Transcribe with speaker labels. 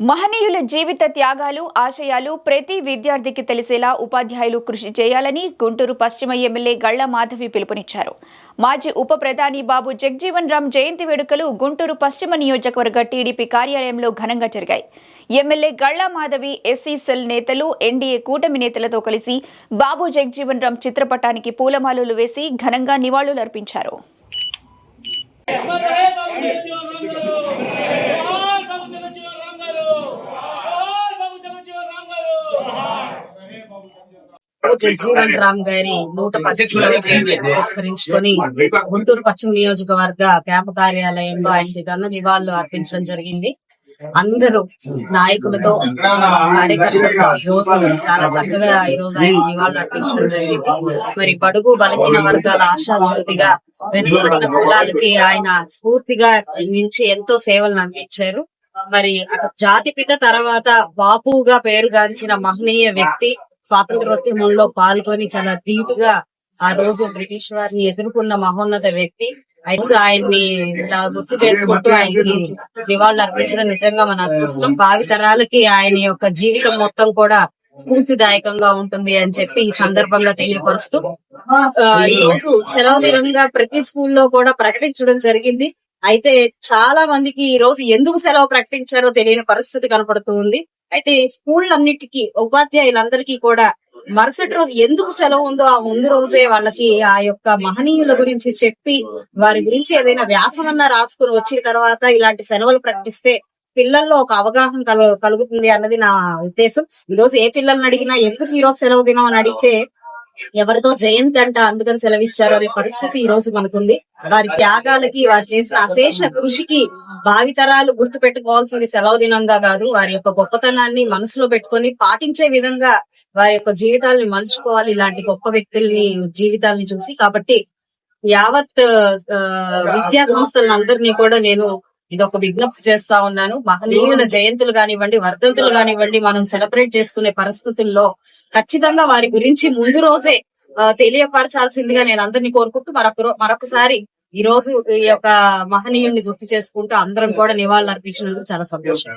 Speaker 1: మహనీయుల జీవిత త్యాగాలు ఆశయాలు ప్రతి విద్యార్థికి తెలిసేలా ఉపాధ్యాయులు కృషి చేయాలని గుంటూరు పశ్చిమ ఎమ్మెల్యే గళ్ళ మాధవి పిలుపునిచ్చారు. మాజీ ఉప ప్రధాని బాబు జగ్జీవన్ రామ్ జయంతి వేడుకలు గుంటూరు పశ్చిమ నియోజకవర్గ టీడీపీ కార్యాలయంలో ఘనంగా జరిగాయి. MLA Galla Madhavi SC cell నేతలు ఎన్డీఏ కూటమి నేతలతో కలిసి బాబు జగ్జీవన్ రామ్ చిత్రపటానికి పూలమాలలు వేసి ఘనంగా నివాళులర్పించారు
Speaker 2: అమర్ రహే బాబు జగజ్జీవన్ రామ్ గారు జోహార్ బాబు జగజ్జీవన్ రామ్ గారు జోహార్ జగజ్జీవన్ రామ్ గారు
Speaker 3: నూట పురస్కరించుకొని గుంటూరు పశ్చిమ నియోజకవర్గ క్యాంపు కార్యాలయంలో ఆయనకి ఘన నివాళులు అర్పించడం జరిగింది. అందరూ నాయకులతో కార్యకర్తలతో ఈ రోజు చాలా చక్కగా ఈ రోజు ఆయన నివాళులు అర్పించడం జరిగింది. మరి బడుగు బలహీన వర్గాల ఆశాజ్యోతిగా వెనుకబడిన కులాలకి ఆయన స్ఫూర్తిగా నుంచి ఎంతో సేవలను అందించారు. మరి జాతిపిత తర్వాత బాపుగా పేరుగాంచిన మహనీయ వ్యక్తి స్వాతంత్రోద్యమంలో పాల్గొని చాలా ధీటుగా ఆ రోజు బ్రిటిష్ వారిని ఎదుర్కొన్న మహోన్నత వ్యక్తి. అయితే ఆయన్ని ఇలా గుర్తు చేసుకుంటూ ఆయనకి నివాళులు అర్పించడం నిజంగా మన అదృష్టం. భావి తరాలకి ఆయన యొక్క జీవితం మొత్తం కూడా స్ఫూర్తిదాయకంగా ఉంటుంది అని చెప్పి ఈ సందర్భంగా తెలియపరుస్తూ ఈ రోజు సెలవు దినంగా ప్రతి స్కూల్లో కూడా ప్రకటించడం జరిగింది. అయితే చాలా మందికి ఈ రోజు ఎందుకు సెలవు ప్రకటించారో తెలియని పరిస్థితి కనపడుతుంది అయితే స్కూళ్ళన్నిటికీ ఉపాధ్యాయులందరికీ కూడా మరుసటి రోజు ఎందుకు సెలవు ఉందో ఆ ముందు రోజే వాళ్ళకి ఆ యొక్క మహనీయుల గురించి చెప్పి వారి గురించి ఏదైనా వ్యాసమన్నా రాసుకుని వచ్చిన తర్వాత ఇలాంటి సెలవులు ప్రకటిస్తే పిల్లల్లో ఒక అవగాహన కలుగుతుంది అన్నది నా ఉద్దేశం. ఈ రోజు ఏ పిల్లల్ని అడిగినా ఎందుకు ఈ రోజు సెలవు దినం అని అడిగితే ఎవరితో జయంతి అంట అందుకని సెలవిచ్చారు అనే పరిస్థితి ఈ రోజు మనకుంది. వారి త్యాగాలకి వారు చేసిన అశేష కృషికి భావితరాలు గుర్తు పెట్టుకోవాల్సింది సెలవు దినంగా కాదు వారి యొక్క గొప్పతనాన్ని మనసులో పెట్టుకొని పాటించే విధంగా వారి యొక్క జీవితాల్ని మలుచుకోవాలి. ఇలాంటి గొప్ప వ్యక్తుల్ని జీవితాల్ని చూసి కాబట్టి యావత్ విద్యా సంస్థలను అందరినీ కూడా నేను ఇది ఒక విజ్ఞప్తి చేస్తా ఉన్నాను. మహనీయుల జయంతులు కానివ్వండి వర్ధంతులు కానివ్వండి మనం సెలబ్రేట్ చేసుకునే పరిస్థితుల్లో ఖచ్చితంగా వారి గురించి ముందు రోజే తెలియపరచాల్సిందిగా నేను అందరినీ కోరుకుంటూ మరొక మరొకసారి ఈ రోజు ఈ యొక్క మహనీయుడిని గుర్తు చేసుకుంటూ అందరం కూడా నివాళులు అర్పించినందుకు చాలా సంతోషం.